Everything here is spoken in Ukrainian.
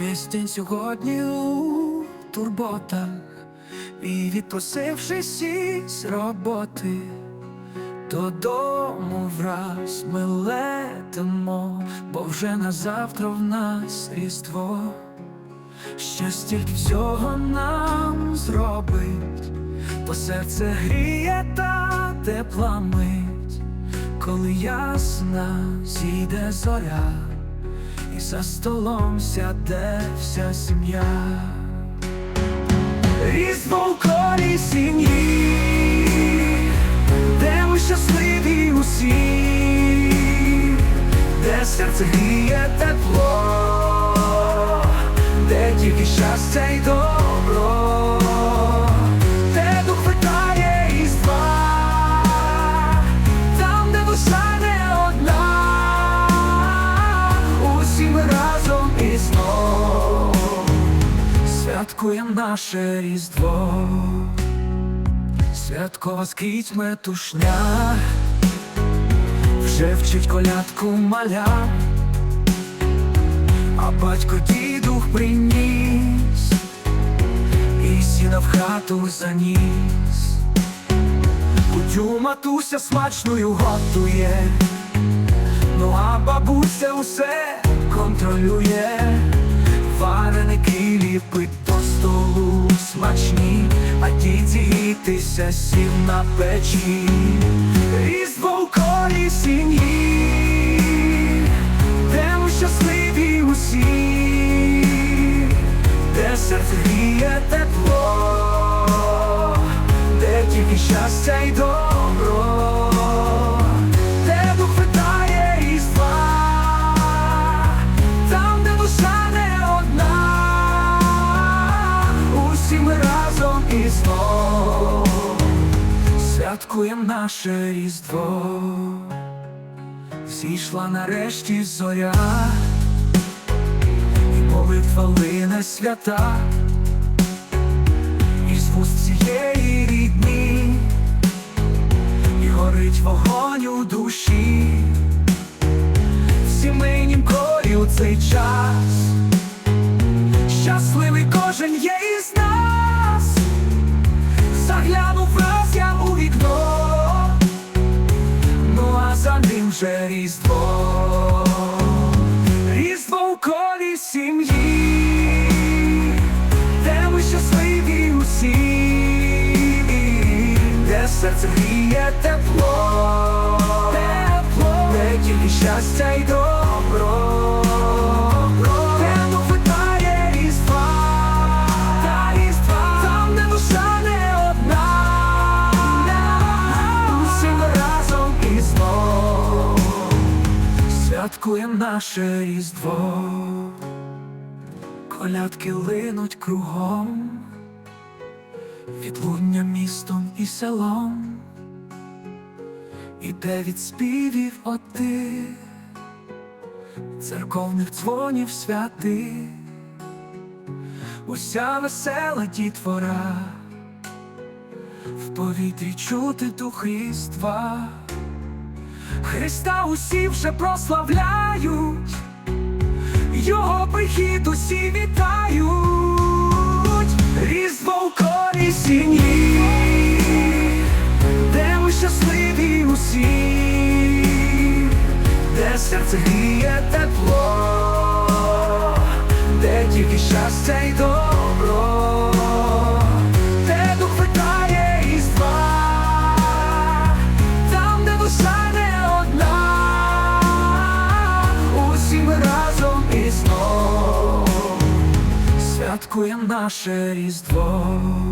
Весь день сьогодні у турботах. І відпросившись із роботи, додому враз ми летимо, бо вже на завтра в нас різдво, стільки всього нам зробить, бо серце гріє та тепла мить, коли ясна зійде зоря. І за столом сяде вся сім'я. Різдво в колі сім'ї, де ми щасливі усі, де серце гріє тепло, де тільки щастя й добро, святкуємо наше різдво, святкова скрізь метушня, вже вчить колядку маля, а батько дідух приніс, і сіна в хату заніс. Кутю матуся смачною готує. Ну а бабуся усе контролює, вареники ліпить смачні, а діти грітися сів на печі, різдво в сім'ї, де ми щасливі усі, де серце гріє тепло, де тільки щастя й добро, святкуємо наше різдво, зійшла нарешті зоря, і молитва лине свята, із вуст цієї рідні. І горить вогонь у душі, в сімейнім колі у цей час, серце гріє тепло, тепло, де тільки щастя й добро, не знов наше різдво, колядки линуть кругом відлуння містом і селом, іде від співів оти, церковних дзвонів святи, уся весела дітвора, в повітрі чути дух Різдва. Христа усі вже прославляють, Його прихід усі вітають, сім'ї, де ми щасливі усі, де серце гріє тепло, де тільки щастя й добро, де дух два, там, де душа одна, усі разом і знов святкуємо наше різдво.